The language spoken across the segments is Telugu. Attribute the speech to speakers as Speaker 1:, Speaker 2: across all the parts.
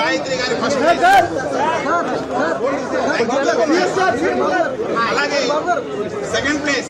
Speaker 1: గాయత్రి గారి ఫస్ట్ అలాగే సెకండ్ ప్లేస్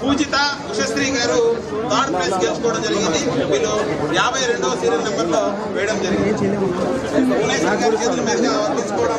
Speaker 1: పూజిత ఉషశ్రీ గారు థర్డ్ ప్లేస్ గెలుచుకోవడం జరిగింది వీళ్ళు యాభై రెండవ సీరియల్ నెంబర్లో వేయడం జరిగింది భువనేశ్వర్ గారి చేతుల మీదుగా తీసుకోవడం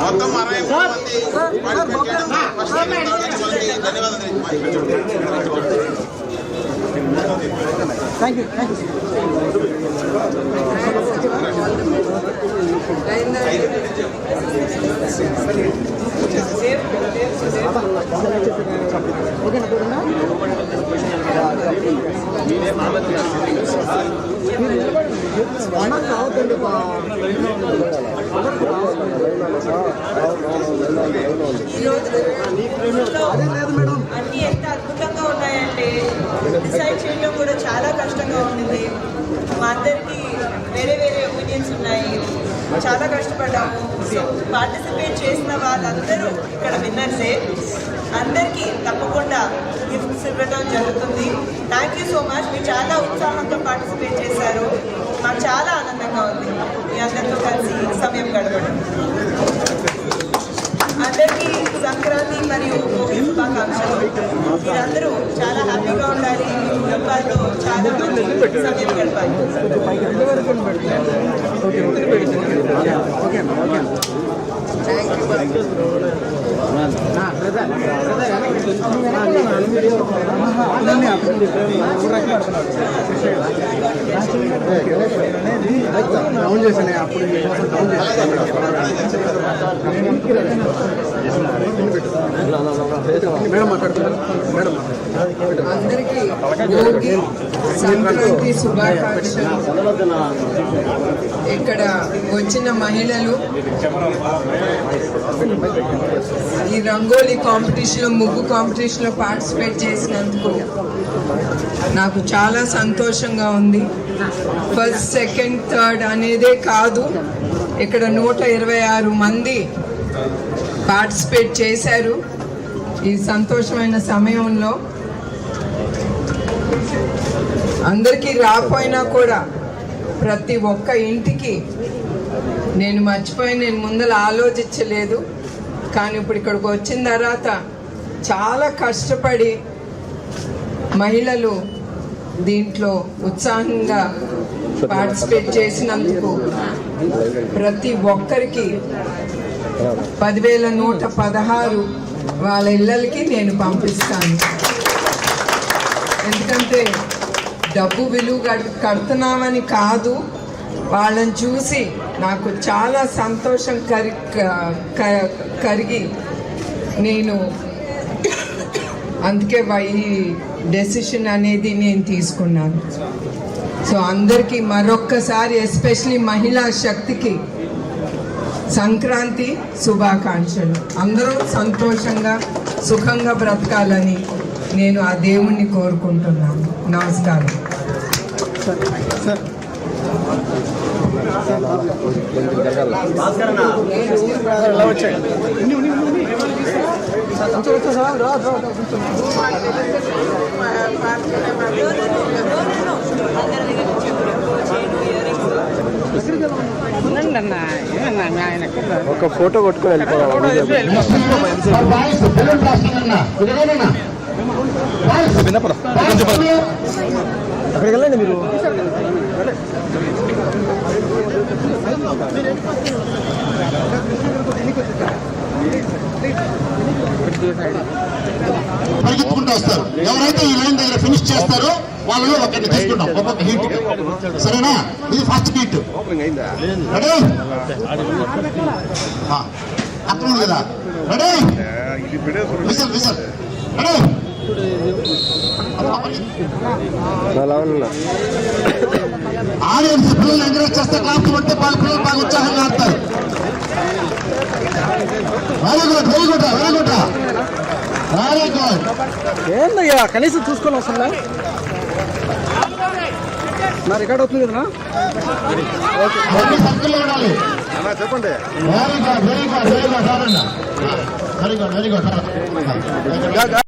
Speaker 1: మొత్తం అరవై మూడు మంది పార్టిసిపేట్ చేయడం ఫస్ట్ వాళ్ళకి ధన్యవాదాలు తెలియజేస్తున్నాను.
Speaker 2: అన్ని ఎంత అద్భుతంగా ఉన్నాయంటే డిసైడ్ చేయడం కూడా చాలా కష్టంగా ఉండింది మా అందరికీ వేరే వేరే ఒపీనియన్స్ ఉన్నాయి చాలా కష్టపడ్డాము పార్టిసిపేట్ చేసిన వాళ్ళందరూ ఇక్కడ విన్నర్సే. అందరికీ తప్పకుండా గిఫ్ట్స్ ఇవ్వడం జరుగుతుంది. థ్యాంక్ యూ సో మచ్ మీరు చాలా ఉత్సాహంతో పార్టిసిపేట్ చేశారు. మాకు చాలా ఆనందంగా ఉంది. మీ అందరితో కలిసి సమయం గడపడం. అందరికీ సంక్రాంతి మరియు భోగి శుభాకాంక్షలు. మీరందరూ చాలా హ్యాపీగా ఉండాలి. మీ కుటుంబాలతో చాలా మంచి సమయం గడపాలి. 我在我在。
Speaker 3: డౌన్ చేసాను అప్పుడు డౌన్ డౌన్ మేడం మాట్లాడుతున్నారు మేడం
Speaker 4: అందరికీ సంక్రాంతి శుభాకాంక్షలు. ఇక్కడ వచ్చిన మహిళలు ఈ రంగోలీ కాంపిటీషన్లో ముగ్గు కాంపిటీషన్లో పార్టిసిపేట్ చేసినందుకు నాకు చాలా సంతోషంగా ఉంది. ఫస్ట్ సెకండ్ థర్డ్ అనేదే కాదు. ఇక్కడ నూట ఇరవై ఆరు మంది పార్టిసిపేట్ చేశారు. ఈ సంతోషమైన సమయంలో అందరికీ రాపోయినా కూడా ప్రతి ఒక్క ఇంటికి నేను మర్చిపోయి నేను ముందర ఆలోచించలేదు. కానీ ఇప్పుడు ఇక్కడికి వచ్చిన తర్వాత చాలా కష్టపడి మహిళలు దీంట్లో ఉత్సాహంగా పార్టిసిపేట్ చేసినందుకు ప్రతి ఒక్కరికి పదివేల నూట పదహారు వాళ్ళ ఇళ్ళకి నేను పంపిస్తాను. ఎందుకంటే డబ్బు విలువ కడ్- కడుతున్నామని కాదు వాళ్ళని చూసి నాకు చాలా సంతోషం కరి క- కరిగి నేను అందుకే వై- ఈ డెసిషన్ అనేది నేను తీసుకున్నాను. సో అందరికీ మరొక్కసారి ఎస్పెషలీ మహిళా శక్తికి సంక్రాంతి శుభాకాంక్షలు. అందరూ సంతోషంగా సుఖంగా బ్రతకాలని నేను ఆ దేవుణ్ణి కోరుకుంటున్నాను. నమస్కారం.
Speaker 3: ఒక ఫోటో కొట్టుకొని. అక్కడికి వెళ్ళండి మీరు
Speaker 5: పరిగెత్తుకుంటూ వస్తారు. ఎవరైతే ఈ లైన్ దగ్గర ఫినిష్ చేస్తారో వాళ్ళలో ఒకరిని తీసుకుంటాం. ఒక్కొక్క హీట్ సరేనా? ఇది ఫస్ట్ హీట్ రెడీ ఆ, కదా? Ready whistle whistle ready audience పిల్లలు ఎంకరేజ్ చేస్తే క్లాస్ పడితే వాళ్ళ పిల్లలు బాగా ఉత్సాహంగా ఆడతారు. Very good very good very good very good
Speaker 3: ఏందయ్యా కనీసం చూసుకొని వస్తుందా నా రికార్డ్ అవుతుంది కదా చెప్పండి
Speaker 5: very good very good very good very good very good